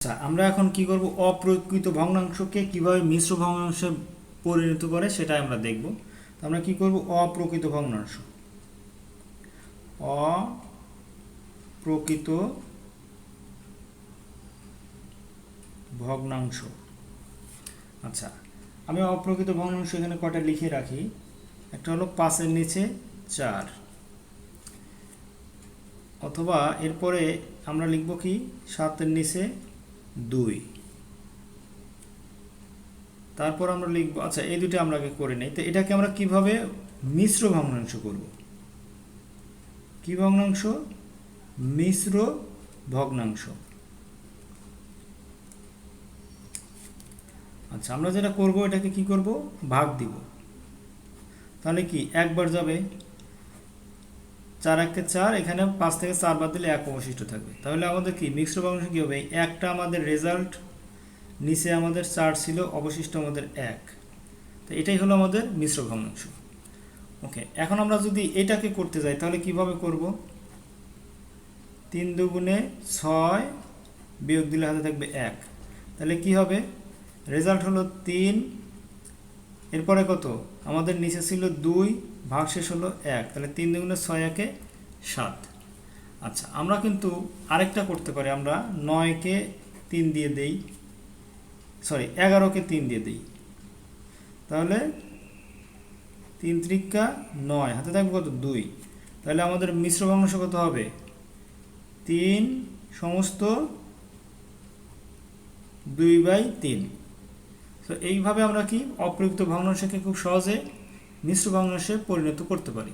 আচ্ছা আমরা এখন কি করব? অপ্রকৃত ভগ্নাংশকে কীভাবে মিশ্র ভগ্নাংশে পরিণত করে সেটা আমরা দেখব। আমরা কি করব? অপ্রকৃত ভগ্নাংশ। অপ্রকৃত ভগ্নাংশ। আচ্ছা আমি অপ্রকৃত ভগ্নাংশ এখানে কটা লিখে রাখি? একটা হলো পাঁচের নিচে চার। অথবা এরপরে আমরা লিখব কি? সাতের নিচে দুই। তারপর আমরা লিখব আচ্ছা এই দুটো আমরা আগে করে নেই। তো এটাকে আমরা কীভাবে মিশ্র ভগ্নাংশ করব? কি ভগ্নাংশ? মিশ্র ভগ্নাংশ। আচ্ছা আমরা যেটা করব, এটাকে কি করব? ভাগ দিব। তাহলে কি, একবার যাবে? চার একে চার, এখানে পাঁচ থেকে চার বাদ দিলে এক অবশিষ্ট থাকবে। তাহলে আমাদের কি? মিশ্র ভগ্নাংশ কী হবে? একটা আমাদের রেজাল্ট নিচে আমাদের চার ছিল, অবশিষ্ট আমাদের এক। তো এটাই হলো আমাদের মিশ্র ভগ্নাংশ ওকে এখন আমরা যদি এটাকে করতে যাই, তাহলে কীভাবে করব? তিন দুগুণে ছয় বিয়োগ দিলে হাতে থাকবে এক। তাহলে কি হবে? রেজাল্ট হলো তিন এরপরে কত? আমাদের নিচে ছিল দুই, ভাগ শেষ হলো এক। তাহলে তিন দুগুণে ছয় একে সাত। আচ্ছা আমরা কিন্তু আরেকটা করতে পারি। আমরা নয়কে তিন দিয়ে দেই। সরি, এগারোকে তিন দিয়ে দিই। তাহলে তিন ত্রিকা নয়। হাতে থাকবে কত? দুই। তাহলে আমাদের মিশ্র ভগ্নাংশ কত হবে? তিন সমস্ত দুই বাই তিন। তো এইভাবে আমরা কি অপ্রযুক্ত ভগ্নাংশকে খুব সহজে মিশ্র ভগ্নাংশে পরিণত করতে পারি?